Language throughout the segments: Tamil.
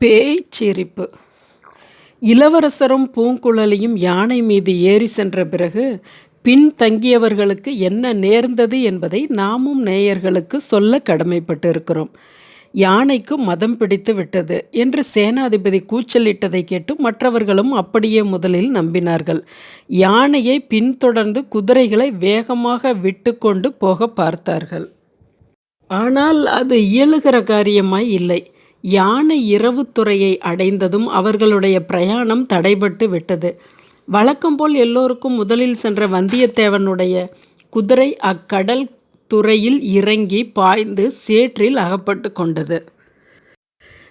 பேய் சிரிப்பு இளவரசரும் பூங்குழலியும் யானை மீது ஏறி சென்ற பிறகு பின் தங்கியவர்களுக்கு என்ன நேர்ந்தது என்பதை நாமும் நேயர்களுக்கு சொல்ல கடமைப்பட்டிருக்கிறோம். யானைக்கு மதம் பிடித்து விட்டது என்று சேனாதிபதி கூச்சலிட்டதை கேட்டு மற்றவர்களும் அப்படியே முதலில் நம்பினார்கள். யானையை பின்தொடர்ந்து குதிரைகளை வேகமாக விட்டு கொண்டு போக பார்த்தார்கள். ஆனால் அது இயலுகிற காரியமாய் இல்லை. யானை இரவுத்துறையை அடைந்ததும் அவர்களுடைய பிரயாணம் தடைபட்டு விட்டது. வழக்கம்போல் எல்லோருக்கும் முதலில் சென்ற வந்தியத்தேவனுடைய குதிரை அக்கடல் துறையில் இறங்கி பாய்ந்து சேற்றில் அகப்பட்டு கொண்டது.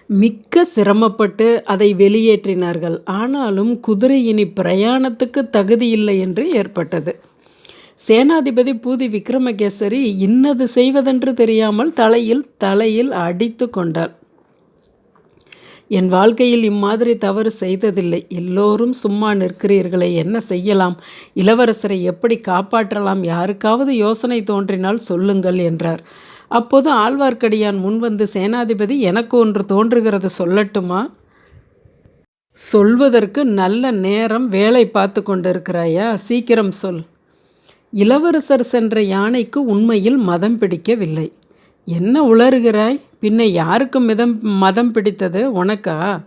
மிக்க சிரமப்பட்டு அதை வெளியேற்றினார்கள். ஆனாலும் குதிரை இனி பிரயாணத்துக்கு தகுதியில்லை என்று ஏற்பட்டது. சேனாதிபதி பூதி விக்ரமகேசரி இன்னது செய்வதென்று தெரியாமல் தலையில் தலையில் அடித்து கொண்டாள். என் வாழ்க்கையில் இம்மாதிரி தவறு செய்ததில்லை. எல்லோரும் சும்மா நிற்கிறீர்களே என்ன செய்யலாம்? இளவரசரை எப்படி காப்பாற்றலாம்? யாருக்காவது யோசனை தோன்றினால் சொல்லுங்கள் என்றார். அப்போது ஆழ்வார்க்கடியான் முன்வந்து சேனாதிபதி எனக்கு ஒன்று தோன்றுகிறது சொல்லட்டுமா? சொல்வதற்கு நல்ல நேரம் வேலை பார்த்து கொண்டிருக்கிறாயா? சீக்கிரம் சொல். இளவரசர் சென்ற யானைக்கு உண்மையில் மதம் பிடிக்கவில்லை. என்ன உளறுகிறாய்? பின்ன யாருக்கு மிதம் மதம் பிடித்தது? உனக்கா?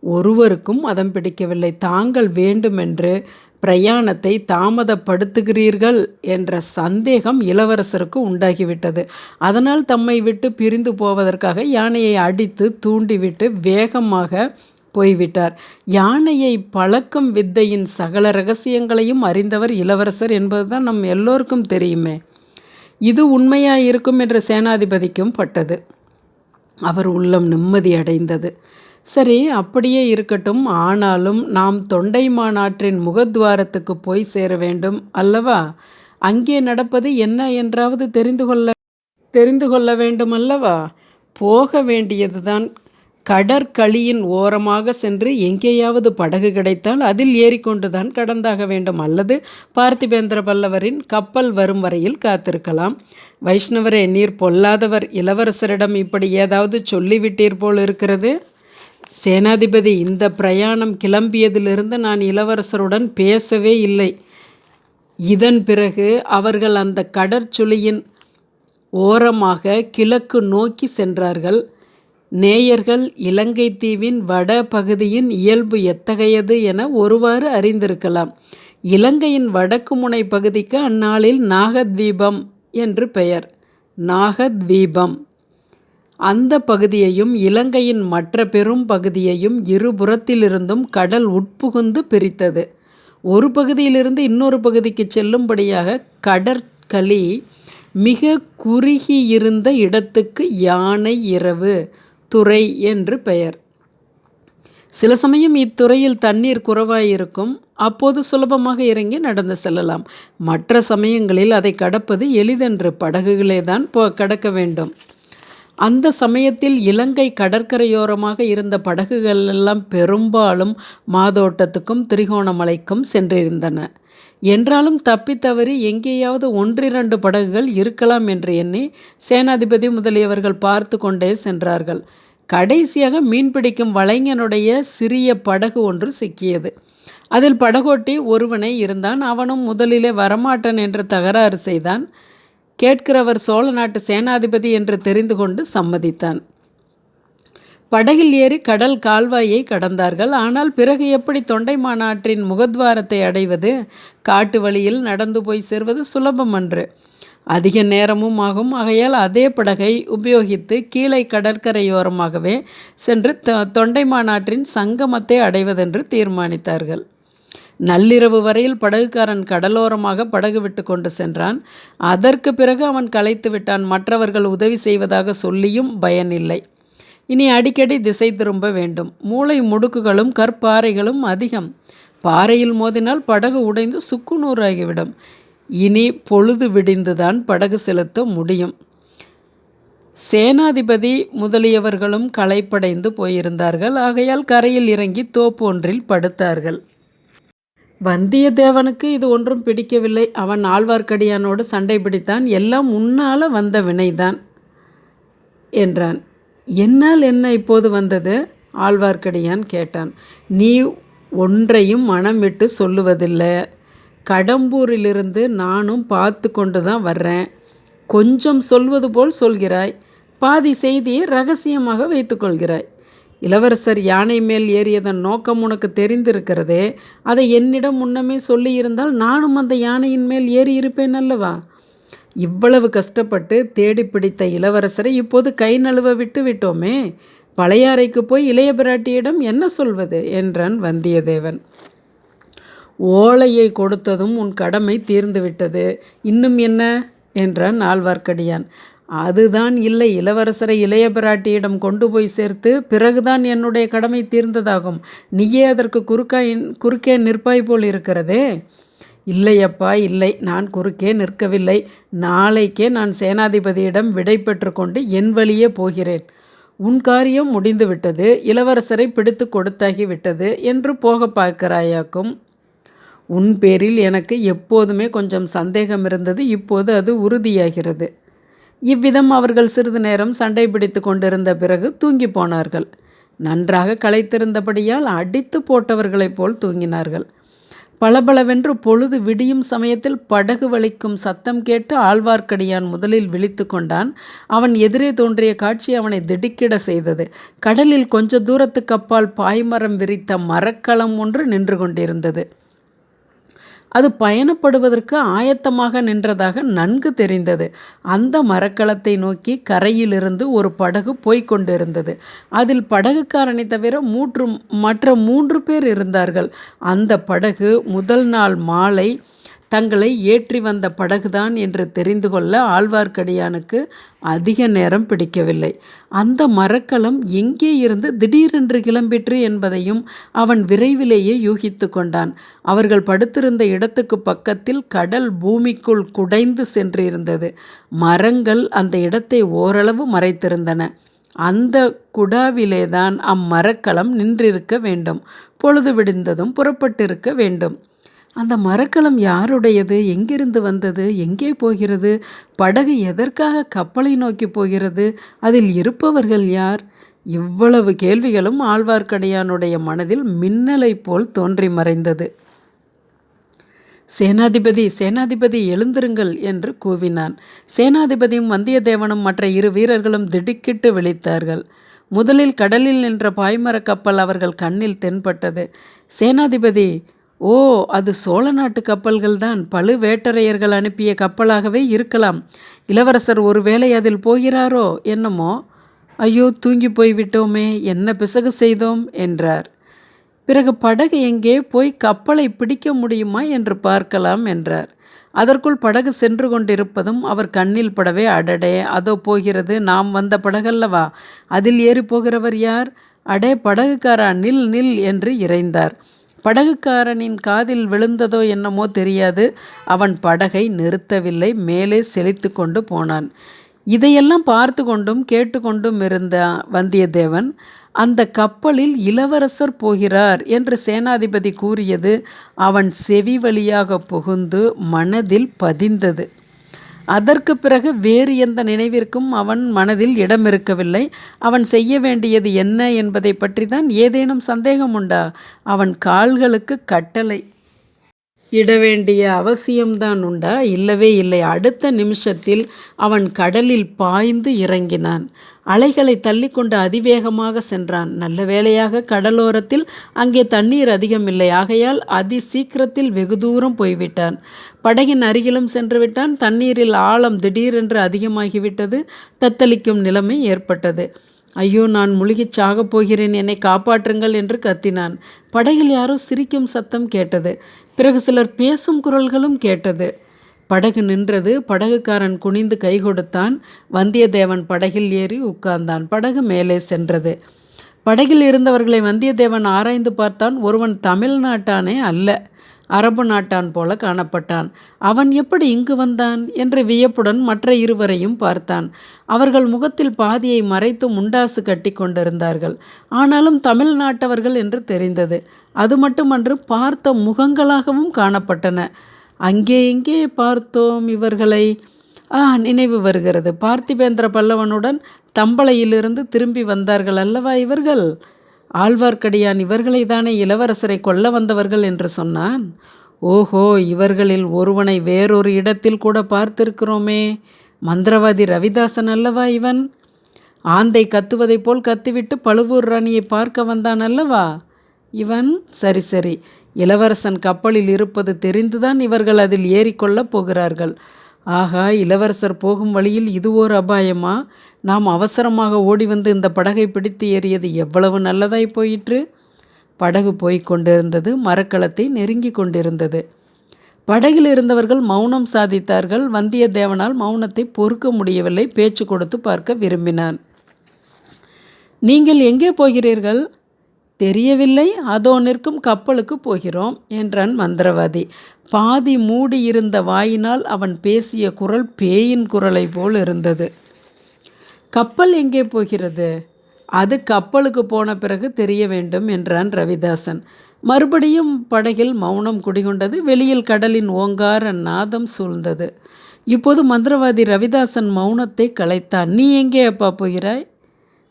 ஒருவருக்கும் மதம் பிடிக்கவில்லை. தாங்கள் வேண்டுமென்று பிரயாணத்தை தாமதப்படுத்துகிறீர்கள் என்ற சந்தேகம் இளவரசருக்கு உண்டாகிவிட்டது. அதனால் தம்மை விட்டு பிரிந்து போவதற்காக யானையை அடித்து தூண்டிவிட்டு வேகமாக போய்விட்டார். யானையை பழக்கும் வித்தையின் சகல ரகசியங்களையும் அறிந்தவர் இளவரசர் என்பதுதான் நம் எல்லோருக்கும் தெரியுமே. இது உண்மையாக இருக்கும் என்ற சேனாதிபதிக்கும் பட்டது. அவர் உள்ளம் நிம்மதி அடைந்தது. சரி அப்படியே இருக்கட்டும். ஆனாலும் நாம் தொண்டை மாநாட்டின் முகத்வாரத்துக்கு போய் சேர வேண்டும் அல்லவா? அங்கே நடப்பது என்ன என்றாவது தெரிந்து கொள்ள தெரிந்து கொள்ள வேண்டும் அல்லவா போக வேண்டியதுதான் கடற்களியின் ஓரமாக சென்று எங்கேயாவது படகு கிடைத்தால் அதில் ஏறிக்கொண்டுதான் கடந்தாக வேண்டும். அல்லது பார்த்திபேந்திர பல்லவரின் கப்பல் வரும் வரையில் காத்திருக்கலாம். வைஷ்ணவரே நீர் பொல்லாதவர் இளவரசரிடம் இப்படி ஏதாவது சொல்லிவிட்டீர் போல் இருக்கிறது சேனாதிபதி இந்த பிரயாணம் கிளம்பியதிலிருந்து நான் இளவரசருடன் பேசவே இல்லை. இதன் பிறகு அவர்கள் அந்த கடற்சுழியின் ஓரமாக கிழக்கு நோக்கி சென்றார்கள். நேயர்கள் இலங்கை தீவின் வட பகுதியின் இயல்பு எத்தகையது என ஒருவாறு அறிந்திருக்கலாம். இலங்கையின் வடக்கு முனை பகுதிக்கு அந்நாளில் நாகத்வீபம் என்று பெயர். நாகத்வீபம். அந்த பகுதியையும் இலங்கையின் மற்ற பெரும் பகுதியையும் இருபுறத்திலிருந்தும் கடல் உட்புகுந்து பிரித்தது. ஒரு பகுதியிலிருந்து இன்னொரு பகுதிக்கு செல்லும்படியாக கடற்களி மிக குறுகியிருந்த இடத்துக்கு யானை இரவு துறை என்று பெயர். சில சமயம் இத்துறையில் தண்ணீர் குறைவாயிருக்கும். அப்போது சுலபமாக இறங்கி நடந்து செல்லலாம். மற்ற சமயங்களில் அதை கடப்பது எளிதென்று படகுகளே தான் போ கடக்க வேண்டும். அந்த சமயத்தில் இலங்கை கடற்கரையோரமாக இருந்த படகுகள் எல்லாம் பெரும்பாலும் மாதோட்டத்துக்கும் திரிகோணமலைக்கும் சென்றிருந்தன. என்றாலும் தப்பித்தவறி எங்கேயாவது ஒன்றிரண்டு படகுகள் இருக்கலாம் என்று எண்ணி சேனாதிபதி முதலியவர்கள் பார்த்து கொண்டே சென்றார்கள். கடைசியாக மீன்பிடிக்கும் வலைஞனுடைய சிறிய படகு ஒன்று சிக்கியது. அதில் படகோட்டி ஒருவனை இருந்தான். அவனும் முதலிலே வரமாட்டான் என்று தகராறு செய்தான். கேட்கிறவர் சோழ நாட்டு சேனாதிபதி என்று தெரிந்து கொண்டு சம்மதித்தான். படகில் ஏறி கடல் கால்வாயை கடந்தார்கள். ஆனால் பிறகு எப்படி தொண்டை மாநாட்டின் முகத்வாரத்தை அடைவது? காட்டு வழியில் நடந்து போய் சேர்வது சுலபம் அன்று. அதிக நேரமும் ஆகும். ஆகையால் அதே படகை உபயோகித்து கீழே கடற்கரையோரமாகவே சென்று தொண்டை மாநாட்டின் சங்கமத்தை அடைவதென்று தீர்மானித்தார்கள். நள்ளிரவு வரையில் படகுக்காரன் கடலோரமாக படகு விட்டு கொண்டு சென்றான். அதற்கு பிறகு அவன் களைத்து விட்டான். மற்றவர்கள் உதவி செய்வதாக சொல்லியும் பயனில்லை. இனி அடிக்கடி திசை திரும்ப வேண்டும். மூளை முடுக்குகளும் கற்பாறைகளும் அதிகம். பாறையில் மோதினால் படகு உடைந்து சுக்குநூறாகிவிடும் இனி பொழுது விடிந்துதான் படகு செலுத்த முடியும். சேனாதிபதி முதலியவர்களும் களைப்படைந்து போயிருந்தார்கள். ஆகையால் கரையில் இறங்கி தோப்பு ஒன்றில் படுத்தார்கள். வந்தியத்தேவனுக்கு இது ஒன்றும் பிடிக்கவில்லை. அவன் ஆழ்வார்க்கடியானோடு சண்டை பிடித்தான். எல்லாம் முன்னால் வந்த வினைதான் என்றான். என்னால் என்ன இப்போது வந்தது? ஆழ்வார்க்கடியான் கேட்டான். நீ ஒன்றையும் மனம் விட்டு சொல்லுவதில்லை. கடம்பூரிலிருந்து நானும் பார்த்து கொண்டு தான் வர்றேன். கொஞ்சம் சொல்வது போல் சொல்கிறாய். பாதி செய்தியை ரகசியமாக வைத்துக்கொள்கிறாய் இளவரசர் யானை மேல் ஏறியதன் நோக்கம் உனக்கு தெரிந்திருக்கிறதே. அதை என்னிடம் முன்னமே சொல்லியிருந்தால் நானும் அந்த யானையின் மேல் ஏறி இருப்பேன் அல்லவா? இவ்வளவு கஷ்டப்பட்டு தேடி பிடித்த இளவரசரை இப்போது கை நழுவ விட்டு விட்டோமே. பழையாறைக்கு போய் இளைய பிராட்டியிடம் என்ன சொல்வது? என்றான் வந்தியத்தேவன். ஓலையை கொடுத்ததும் உன் கடமை தீர்ந்துவிட்டது இன்னும் என்ன? என்றான் ஆழ்வார்க்கடியான். அதுதான் இல்லை இளவரசரை இளைய பிராட்டியிடம் கொண்டு போய் சேர்த்து பிறகுதான் என்னுடைய கடமை தீர்ந்ததாகும். நீயே அதற்கு குறுக்காய் குறுக்கே நிற்பாய் போல் இருக்கிறதே. இல்லையப்பா இல்லை. நான் குறுக்கே நிற்கவில்லை. நாளைக்கே நான் சேனாதிபதியிடம் விடை பெற்றுக்கொண்டு என் வழியே போகிறேன். உன் காரியம் முடிந்துவிட்டது. இளவரசரை பிடித்து கொடுத்தாகிவிட்டது என்று போக பார்க்கிறாயாக்கும். உன் பேரில் எனக்கு எப்போதுமே கொஞ்சம் சந்தேகம் இருந்தது. இப்போது அது உறுதியாகிறது. இவ்விதம் அவர்கள் சிறிது நேரம் சண்டை பிடித்து கொண்டிருந்த பிறகு தூங்கி போனார்கள். நன்றாக களைத்திருந்தபடியால் அடித்து போட்டவர்களைப் போல் தூங்கினார்கள். பளபளவென்று பொழுது விடியும் சமயத்தில் படகு வலிக்கும் சத்தம் கேட்டு ஆழ்வார்க்கடியான் முதலில் விழித்து கொண்டான். அவன் எதிரே தோன்றிய காட்சி அவனை திடுக்கிட செய்தது. கடலில் கொஞ்ச தூரத்துக்கு அப்பால் பாய்மரம் விரித்த மரக்கலம் ஒன்று நின்று கொண்டிருந்தது. அது பயணப்படுவதற்கு ஆயத்தமாக நின்றதாக நன்கு தெரிந்தது. அந்த மரக்கலத்தை நோக்கி கரையிலிருந்து ஒரு படகு போய்கொண்டிருந்தது அதில் படகுக்காரனை தவிர மூன்று மற்ற மூன்று பேர் இருந்தார்கள். அந்த படகு முதல் நாள் மாலை தங்களை ஏற்றி வந்த படகுதான் என்று தெரிந்து கொள்ள ஆழ்வார்க்கடியானுக்கு அதிக நேரம் பிடிக்கவில்லை. அந்த மரக்கலம் எங்கே இருந்து திடீரென்று கிளம்பிற்று என்பதையும் அவன் விரைவிலேயே யூகித்து கொண்டான். அவர்கள் படுத்திருந்த இடத்துக்கு பக்கத்தில் கடல் பூமிக்குள் குடைந்து சென்றிருந்தது. மரங்கள் அந்த இடத்தை ஓரளவு மறைத்திருந்தன. அந்த குடாவிலேதான் அம்மரக்கலம் நின்றிருக்க வேண்டும். பொழுது விடிந்ததும் புறப்பட்டிருக்க வேண்டும். அந்த மரக்கலம் யாருடையது? எங்கிருந்து வந்தது? எங்கே போகிறது? படகு எதற்காக கப்பலை நோக்கி போகிறது? அதில் இருப்பவர்கள் யார்? இவ்வளவு கேள்விகளும் ஆழ்வார்க்கடியானுடைய மனதில் மின்னலை போல் தோன்றி மறைந்தது. சேனாதிபதி சேனாதிபதி எழுந்திருங்கள் என்று கூவினான். சேனாதிபதியும் வந்தியத்தேவனும் மற்ற இரு வீரர்களும் திடுக்கிட்டு விழித்தார்கள். முதலில் கடலில் நின்ற பாய்மர கப்பல் அவர்கள் கண்ணில் தென்பட்டது. சேனாதிபதி ஓ அது சோழ நாட்டு கப்பல்கள் தான். பழுவேட்டரையர்கள் அனுப்பிய கப்பலாகவே இருக்கலாம். இளவரசர் ஒருவேளை அதில் போகிறாரோ என்னமோ. ஐயோ தூங்கி போய்விட்டோமே என்ன பிசகு செய்தோம் என்றார். பிறகு படகு எங்கே போய் கப்பலை பிடிக்க முடியுமா என்று பார்க்கலாம் என்றார். அதற்குள் படகு சென்று கொண்டிருப்பதும் அவர் கண்ணில் படவே அடடே அதோ போகிறது நாம் வந்த படகல்லவா? அதில் ஏறி போகிறவர் யார்? அடே படகுக்காரா? நில் நில் என்று இறைந்தார். படகுக்காரனின் காதில் விழுந்ததோ என்னமோ தெரியாது. அவன் படகை நிறுத்தவில்லை மேலே செழித்து கொண்டு போனான். இதையெல்லாம் பார்த்து கொண்டும் கேட்டுக்கொண்டும் இருந்த வந்தியத்தேவன் அந்த கப்பலில் இளவரசர் போகிறார் என்று சேனாதிபதி கூறியது அவன் செவி வழியாக புகுந்து மனதில் பதிந்தது. அதற்கு பிறகு வேறு எந்த நினைவிற்கும் அவன் மனதில் இடம் இருக்கவில்லை அவன் செய்ய வேண்டியது என்ன என்பதை பற்றி தான் ஏதேனும் சந்தேகம் உண்டா? அவன் கால்களுக்கு கட்டளை இட வேண்டிய அவசியம்தான் உண்டா? இல்லவே இல்லை. அடுத்த நிமிஷத்தில் அவன் கடலில் பாய்ந்து இறங்கினான். அலைகளை தள்ளிக்கொண்டு அதிவேகமாக சென்றான். நல்ல வேளையாக கடலோரத்தில் அங்கே தண்ணீர் அதிகமில்லை ஆகையால் அதி சீக்கிரத்தில் வெகு தூரம் போய்விட்டான். படகின் அருகிலும் சென்று விட்டான். தண்ணீரில் ஆழம் திடீரென்று அதிகமாகிவிட்டது. தத்தளிக்கும் நிலைமை ஏற்பட்டது. ஐயோ நான் முழுகிச் சாகப் போகிறேன். என்னை காப்பாற்றுங்கள் என்று கத்தினான். படகில் யாரோ சிரிக்கும் சத்தம் கேட்டது. பிறகு சிலர் பேசும் குரல்களும் கேட்டது. படகு நின்றது படகுக்காரன் குனிந்து கை கொடுத்தான். வந்தியத்தேவன் படகில் ஏறி உட்கார்ந்தான். படகு மேலே சென்றது. படகில் இருந்தவர்களை வந்தியத்தேவன் ஆராய்ந்து பார்த்தான். ஒருவன் தமிழ்நாட்டானே அல்ல. அரபு நாட்டான் போல காணப்பட்டான். அவன் எப்படி இங்கு வந்தான்? என்று வியப்புடன் மற்ற இருவரையும் பார்த்தான். அவர்கள் முகத்தில் பாதியை மறைத்து முண்டாசு கட்டி கொண்டிருந்தார்கள். ஆனாலும் தமிழ்நாட்டவர்கள் என்று தெரிந்தது. அது மட்டுமன்று பார்த்த முகங்களாகவும் காணப்பட்டன. அங்கே எங்கே பார்த்தோம் இவர்களை? ஆ நினைவு வருகிறது. பார்த்திபேந்திர பல்லவனுடன் தம்பளையிலிருந்து திரும்பி வந்தார்கள் அல்லவா இவர்கள்? ஆழ்வார்க்கடியான் இவர்களை தானே இளவரசரை கொல்ல வந்தவர்கள் என்று சொன்னான். ஓஹோ இவர்களில் ஒருவனை வேறொரு இடத்தில் கூட பார்த்திருக்கிறோமே. மந்திரவாதி ரவிதாசன் அல்லவா இவன்? ஆந்தை கத்துவதைப் போல் கத்திவிட்டு பழுவூர் ராணியை பார்க்க வந்தான் அல்லவா? இவன்? சரி சரி. இளவரசன் கப்பலில் இருப்பது தெரிந்துதான் இவர்கள் அதில் ஏறிக்கொள்ளப் போகிறார்கள். ஆகா இளவரசர் போகும் வழியில் இது ஓர் அபாயமா? நாம் அவசரமாக ஓடி வந்து இந்த படகை பிடித்து ஏறியது எவ்வளவு நல்லதாய் போயிற்று? படகு போய்க் கொண்டிருந்தது மரக்களத்தை நெருங்கி கொண்டிருந்தது. படகில் இருந்தவர்கள் மௌனம் சாதித்தார்கள் வந்தியத்தேவனால் மௌனத்தை பொறுக்க முடியவில்லை பேச்சு கொடுத்து பார்க்க விரும்பினான். நீங்கள் எங்கே போகிறீர்கள்? தெரியவில்லை அதோ நிற்கும் கப்பலுக்கு போகிறோம் என்றான் மந்திரவாதி. பாதி மூடியிருந்த வாயினால் அவன் பேசிய குரல் பேயின் குரலை போல் இருந்தது. கப்பல் எங்கே போகிறது? அது கப்பலுக்கு போன பிறகு தெரிய வேண்டும் என்றான் ரவிதாசன். மறுபடியும் படகில் மௌனம் குடிகொண்டது வெளியில் கடலின் ஓங்கார நாதம் சூழ்ந்தது. இப்போது மந்திரவாதி ரவிதாசன் மௌனத்தை கலைத்தான். நீ எங்கே அப்பா போகிறாய்?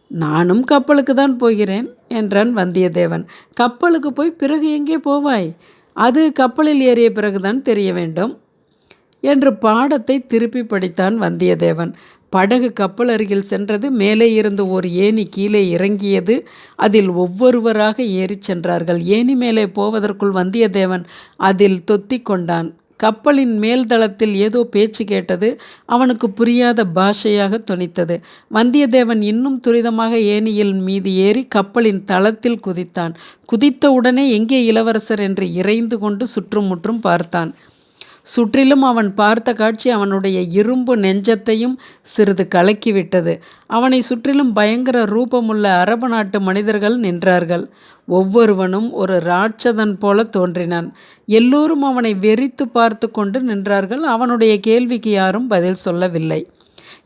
நானும் கப்பலுக்கு தான் போகிறேன் என்றான் வந்தியத்தேவன். கப்பலுக்கு போய் பிறகு எங்கே போவாய்? அது கப்பலில் ஏறிய பிறகுதான் தெரிய வேண்டும் என்று பாடத்தை திருப்பி படித்தான் வந்தியத்தேவன். படகு கப்பல் அருகில் சென்றது மேலே இருந்து ஒரு ஏணி கீழே இறங்கியது அதில் ஒவ்வொருவராக ஏறிச் சென்றார்கள். ஏணி மேலே போவதற்குள் வந்தியத்தேவன் அதில் தொத்தி கொண்டான். கப்பலின் மேல்தளத்தில் ஏதோ பேச்சு கேட்டது அவனுக்கு புரியாத பாஷையாக துணித்தது வந்தியத்தேவன் இன்னும் துரிதமாக ஏணியில் மீது ஏறி கப்பலின் தளத்தில் குதித்தான். குதித்தவுடனே எங்கே இளவரசர் என்று இறைந்து கொண்டு சுற்றுமுற்றும் பார்த்தான். சுற்றிலும் அவன் பார்த்த காட்சி அவனுடைய இரும்பு நெஞ்சத்தையும் சிறிது கலக்கிவிட்டது. அவனை சுற்றிலும் பயங்கர ரூபமுள்ள அரபு நாட்டு மனிதர்கள் நின்றார்கள். ஒவ்வொருவனும் ஒரு ராட்சதன் போல தோன்றினான். எல்லோரும் அவனை வெறித்து பார்த்து கொண்டு நின்றார்கள். அவனுடைய கேள்விக்கு யாரும் பதில் சொல்லவில்லை.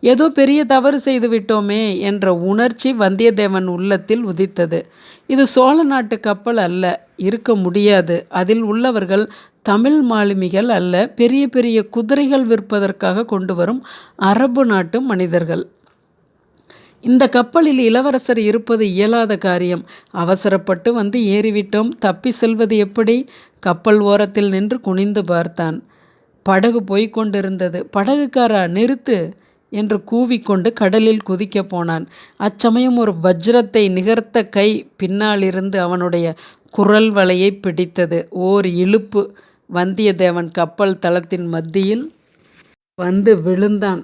ஏதோ பெரிய தவறு செய்து விட்டோமே என்ற உணர்ச்சி வந்தியத்தேவன் உள்ளத்தில் உதித்தது. இது சோழ நாட்டு கப்பல் அல்ல இருக்க முடியாது. அதில் உள்ளவர்கள் தமிழ் மாலுமிகள் அல்ல பெரிய பெரிய குதிரைகள் விற்பதற்காக கொண்டு வரும் அரபு நாட்டு மனிதர்கள். இந்த கப்பலில் இளவரசர் இருப்பது இயலாத காரியம். அவசரப்பட்டு வந்து ஏறிவிட்டோம். தப்பி செல்வது எப்படி? கப்பல் ஓரத்தில் நின்று குனிந்து பார்த்தான். படகு போய்க் கொண்டிருந்தது. படகுக்காரா? நிறுத்து. என்று கூவிக்கொண்டு கடலில் குதிக்கப் போனான். அச்சமயம் ஒரு வஜ்ரத்தை நிகர்த்த கை பின்னாலிருந்து அவனுடைய குரல் வலையை பிடித்தது. ஓர் இழுப்பு வந்தியத்தேவன் கப்பல் தளத்தின் மத்தியில் வந்து விழுந்தான்.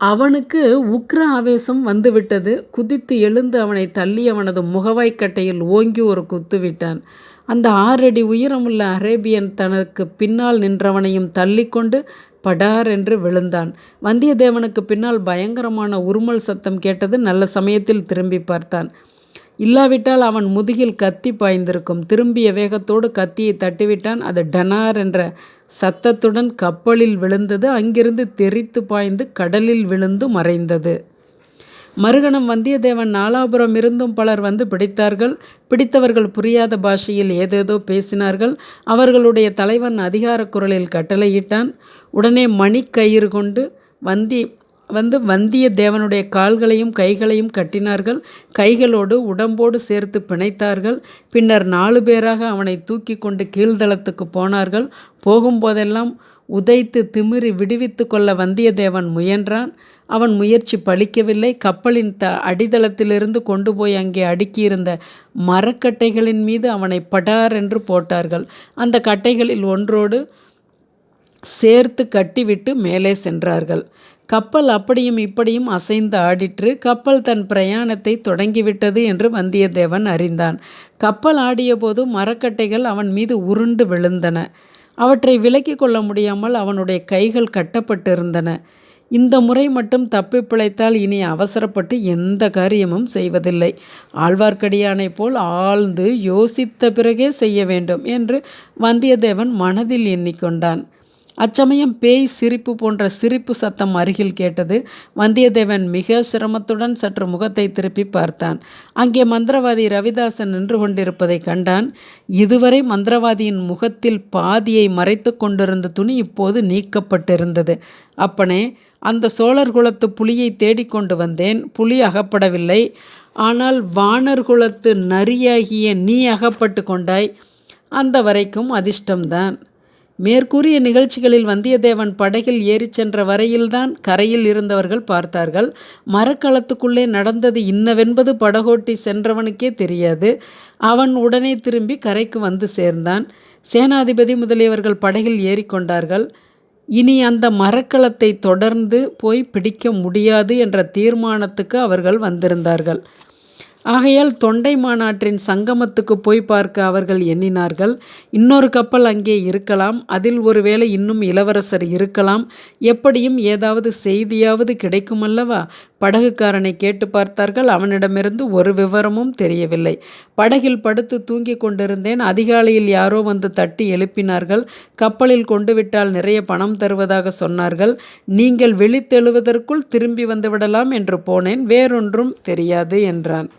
அவனுக்கு உக்ர ஆவேசம் வந்துவிட்டது. குதித்து எழுந்து அவனை தள்ளி அவனது முகவாய்க்கட்டையில் ஓங்கி ஒரு குத்து விட்டான் அந்த ஆறடி உயரமுள்ள அரேபியன் தனக்கு பின்னால் நின்றவனையும் தள்ளிக்கொண்டு படார் என்று விழுந்தான். வந்தியத்தேவனுக்கு பின்னால் பயங்கரமான உருமல் சத்தம் கேட்டது நல்ல சமயத்தில் திரும்பி பார்த்தான். இல்லாவிட்டால் அவன் முதுகில் கத்தி பாய்ந்திருக்கும். திரும்பிய வேகத்தோடு கத்தியை தட்டிவிட்டான். அது டனார் என்ற சத்தத்துடன் கப்பலில் விழுந்தது. அங்கிருந்து தெரித்து பாய்ந்து கடலில் விழுந்து மறைந்தது. மறுகணம் வந்தியத்தேவன் நாலாபுரம் இருந்தும் பலர் வந்து பிடித்தார்கள். பிடித்தவர்கள் புரியாத பாஷையில் ஏதேதோ பேசினார்கள். அவர்களுடைய தலைவன் அதிகார குரலில் கட்டளையிட்டான். உடனே மணிக்கயிறு கொண்டு வந்தி வந்து வந்தியத்தேவனுடைய கால்களையும் கைகளையும் கட்டினார்கள். கைகளோடு உடம்போடு சேர்த்து பிணைத்தார்கள். பின்னர் நாலு பேராக அவனை தூக்கி கொண்டு கீழ்தளத்துக்கு போனார்கள். போகும்போதெல்லாம் உதைத்து திமிரி விடுவித்து கொள்ள வந்தியத்தேவன் முயன்றான். அவன் முயற்சி பலிக்கவில்லை. கப்பலின் த அடித்தளத்திலிருந்து கொண்டு போய் அங்கே அடுக்கியிருந்த மரக்கட்டைகளின் மீது அவனை படார் என்று போட்டார்கள். அந்த கட்டைகளில் ஒன்றோடு சேர்த்து கட்டிவிட்டு மேலே சென்றார்கள். கப்பல் அப்படியும் இப்படியும் அசைந்து ஆடிற்று. கப்பல் தன் பிரயாணத்தை தொடங்கிவிட்டது என்று வந்தியத்தேவன் அறிந்தான். கப்பல் ஆடியபோது மரக்கட்டைகள் அவன் மீது உருண்டு விழுந்தன. அவற்றை விலக்கி கொள்ள முடியாமல் அவனுடைய கைகள் கட்டப்பட்டிருந்தன. இந்த முறை மட்டும் தப்பி பிழைத்தால் இனி அவசரப்பட்டு எந்த காரியமும் செய்வதில்லை. ஆழ்வார்க்கடியானைப் போல் ஆழ்ந்து யோசித்த பிறகே செய்ய வேண்டும் என்று வந்தியத்தேவன் மனதில் எண்ணிக்கொண்டான். அச்சமயம் பேய் சிரிப்பு போன்ற சிரிப்பு சத்தம் அருகில் கேட்டது வந்தியத்தேவன் மிக சிரமத்துடன் சற்று முகத்தை திருப்பி பார்த்தான். அங்கே மந்திரவாதி ரவிதாசன் நின்று கொண்டிருப்பதை கண்டான். இதுவரை மந்திரவாதியின் முகத்தில் பாதியை மறைத்து கொண்டிருந்த துணி இப்போது நீக்கப்பட்டிருந்தது. அப்பனே அந்த சோழர் குலத்து புலியை தேடிக்கொண்டு வந்தேன். புலி அகப்படவில்லை. ஆனால் வானர் குலத்து நரியாகிய நீ அகப்பட்டு கொண்டாய். அந்த வரைக்கும் அதிர்ஷ்டம்தான். மேற்கூறிய நிகழ்ச்சிகளில் வந்தியத்தேவன் படகில் ஏறிச் சென்ற வரையில்தான் கரையில் இருந்தவர்கள் பார்த்தார்கள். மரக்களத்துக்குள்ளே நடந்தது இன்னவென்பது படகோட்டி சென்றவனுக்கே தெரியாது. அவன் உடனே திரும்பி கரைக்கு வந்து சேர்ந்தான். சேனாதிபதி முதலியவர்கள் படகில் ஏறிக்கொண்டார்கள் இனி அந்த மரக்களத்தை தொடர்ந்து போய் பிடிக்க முடியாது என்ற தீர்மானத்துக்கு அவர்கள் வந்திருந்தார்கள். ஆகையால் தொண்டை மாநாட்டின் சங்கமத்துக்கு போய் பார்க்க அவர்கள் எண்ணினார்கள். இன்னொரு கப்பல் அங்கே இருக்கலாம். அதில் ஒருவேளை இன்னும் இளவரசர் இருக்கலாம். எப்படியும் ஏதாவது செய்தியாவது கிடைக்குமல்லவா? படகுக்காரனை கேட்டு பார்த்தார்கள். அவனிடமிருந்து ஒரு விவரமும் தெரியவில்லை. படகில் படுத்து தூங்கிக் கொண்டிருந்தேன். அதிகாலையில் யாரோ வந்து தட்டி எழுப்பினார்கள். கப்பலில் கொண்டு விட்டால் நிறைய பணம் தருவதாக சொன்னார்கள். நீங்கள் விழித்தெழுவதற்குள் திரும்பி வந்துவிடலாம் என்று போனேன். வேறொன்றும் தெரியாது என்றான்.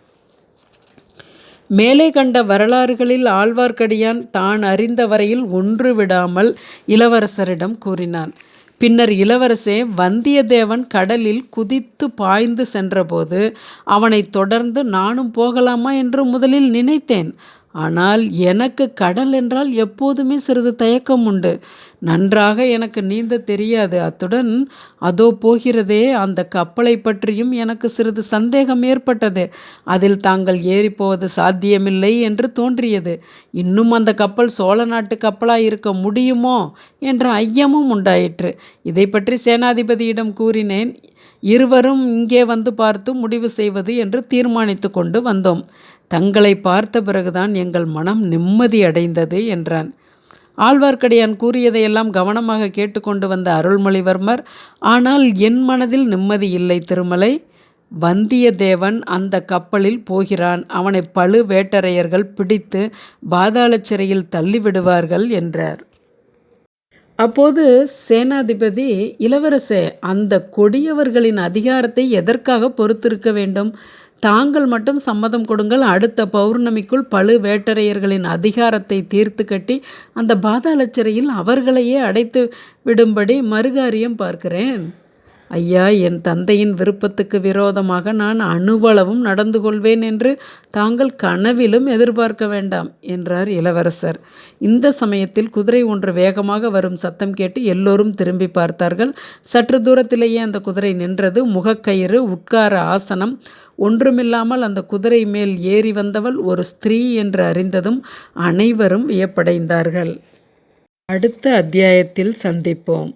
மேலே கண்ட வரலாறுகளில் ஆழ்வார்க்கடியான் தான் அறிந்த வரையில் ஒன்று விடாமல் இளவரசரிடம் கூறினான். பின்னர் இளவரசே வந்தியத்தேவன் கடலில் குதித்து பாய்ந்து சென்றபோது அவனை தொடர்ந்து நானும் போகலாமா என்று முதலில் நினைத்தேன். ஆனால் எனக்கு கடல் என்றால் எப்போதுமே சிறிது தயக்கம் உண்டு. நன்றாக எனக்கு நீந்த தெரியாது. அத்துடன் அதோ போகிறதே அந்த கப்பலை பற்றியும் எனக்கு சிறிது சந்தேகம் ஏற்பட்டது. அதில் தாங்கள் ஏறிப்போவது சாத்தியமில்லை என்று தோன்றியது. இன்னும் அந்த கப்பல் சோழ நாட்டு கப்பலாக இருக்க முடியுமோ என்ற ஐயமும் உண்டாயிற்று. இதை பற்றி சேனாதிபதியிடம் கூறினேன். இருவரும் இங்கே வந்து பார்த்து முடிவு செய்வது என்று தீர்மானித்து கொண்டு வந்தோம். தங்களை பார்த்த பிறகுதான் எங்கள் மனம் நிம்மதி அடைந்தது என்றான். ஆழ்வார்க்கடியான் கூறியதையெல்லாம் கவனமாக கேட்டுக்கொண்டு வந்த அருள்மொழிவர்மர் ஆனால் என் மனதில் நிம்மதி இல்லை திருமலை. வந்தியத்தேவன் அந்த கப்பலில் போகிறான். அவனை பழு வேட்டரையர்கள் பிடித்து பாதாள சிறையில் தள்ளிவிடுவார்கள் என்றார். அப்போது சேனாதிபதி இளவரசே அந்த கொடியவர்களின் அதிகாரத்தை எதற்காக பொறுத்திருக்க வேண்டும்? தாங்கள் மட்டும் சம்மதம் கொடுங்கள். அடுத்த பௌர்ணமிக்குள் பழு வேட்டரையர்களின் அதிகாரத்தை தீர்த்து கட்டி அந்த பாதாள சிறையில் அவர்களையே அடைத்து விடும்படி மறுகாரியம் பார்க்கிறேன். ஐயா என் தந்தையின் விருப்பத்துக்கு விரோதமாக நான் அணுவளவும் நடந்து கொள்வேன் என்று தாங்கள் கனவிலும் எதிர்பார்க்க வேண்டாம் என்றார் இளவரசர். இந்த சமயத்தில் குதிரை ஒன்று வேகமாக வரும் சத்தம் கேட்டு எல்லோரும் திரும்பி பார்த்தார்கள். சற்று தூரத்திலேயே அந்த குதிரை நின்றது. முகக்கயிறு உட்கார ஆசனம் ஒன்றுமில்லாமல் அந்த குதிரை மேல் ஏறி வந்தவள் ஒரு ஸ்திரீ என்று அறிந்ததும் அனைவரும் வியப்படைந்தார்கள். அடுத்த அத்தியாயத்தில் சந்திப்போம்.